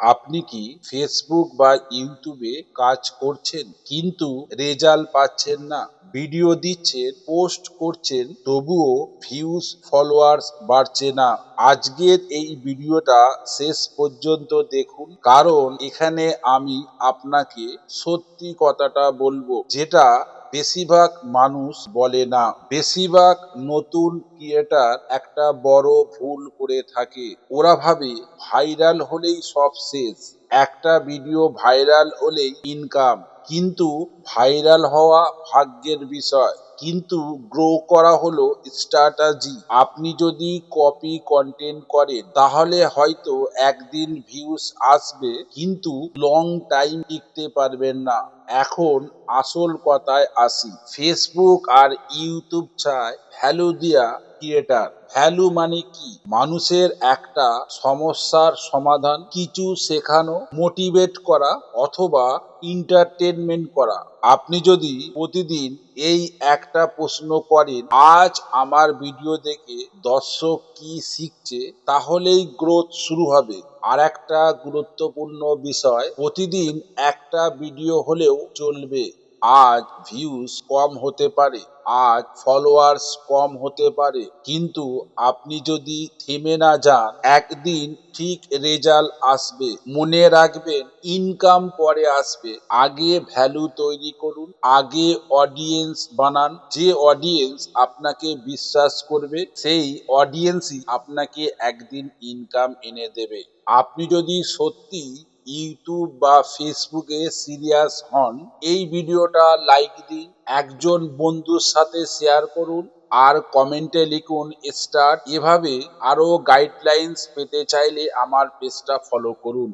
আপনি কি ফেসবুক বা ইউটিউবে কাজ করছেন? কিন্তু রেজাল্ট পাচ্ছেন না। ভিডিও দিচ্ছেন পোস্ট করছেন, তবুও ভিউজ ফলোয়ার্স বাড়ছে না। আজকের এই ভিডিওটা শেষ পর্যন্ত দেখুন। কারণ এখানে আমি আপনাকে সত্যি কথাটা বলব, যেটা বেশিরভাগ মানুষ বলে না। বেশিরভাগ নতুন ক্রিয়েটার একটা বড় ভুল করে থাকে। ওরা ভাবে ভাইরাল হলেই সব শেষ। একটা ভিডিও ভাইরাল হলেই ইনকাম কিন্তু ভাইরাল হওয়া ভাগ্যের বিষয়। কিন্তু গ্রো করা হলো স্ট্র্যাটাজি আপনি যদি কপি কন্টেন্ট করেন, তাহলে হয়তো একদিন ভিউজ আসবে, কিন্তু লং টাইম টিকতে পারবেন না। এখন আসল কথায় আসি। ফেসবুক আর ইউটিউব চায় ভ্যালু দেয়া ক্রিয়েটার ভ্যালু মানে কি? মানুষের একটা সমস্যার সমাধান, কিছু শেখানো মোটিভেট করা, অথবা এন্টারটেনমেন্ট করা। আপনি যদি প্রতিদিন এই একটা প্রশ্ন করেন, আজ আমার ভিডিও দেখে দর্শক কি শিখছে? তাহলেই গ্রোথ শুরু হবে। আর একটা গুরুত্বপূর্ণ বিষয়, প্রতিদিন একটা ভিডিও হলেও চলবে। আজ ভিউজ কম হতে পারে, আজ ফলোয়ার্স কম হতে পারে। কিন্তু আপনি যদি থেমে না যান, একদিন ঠিক রেজাল্ট আসবে। মনে রাখবেন ইনকাম পরে আসবে। আগে ভ্যালু তৈরি করুন, আগে অডিয়েন্স বানান। যে অডিয়েন্স আপনাকে বিশ্বাস করবে, সেই অডিয়েন্সই আপনাকে একদিন ইনকাম এনে দেবে। আপনি যদি সত্যি ইউটিউব বা ফেসবুকে সিরিয়াস হন, এই ভিডিওটা লাইক দিন, একজন বন্ধুর সাথে শেয়ার করুন আর কমেন্টে লিখুন স্টার এভাবে আরও গাইডলাইন্স পেতে চাইলে আমার পেজটা ফলো করুন।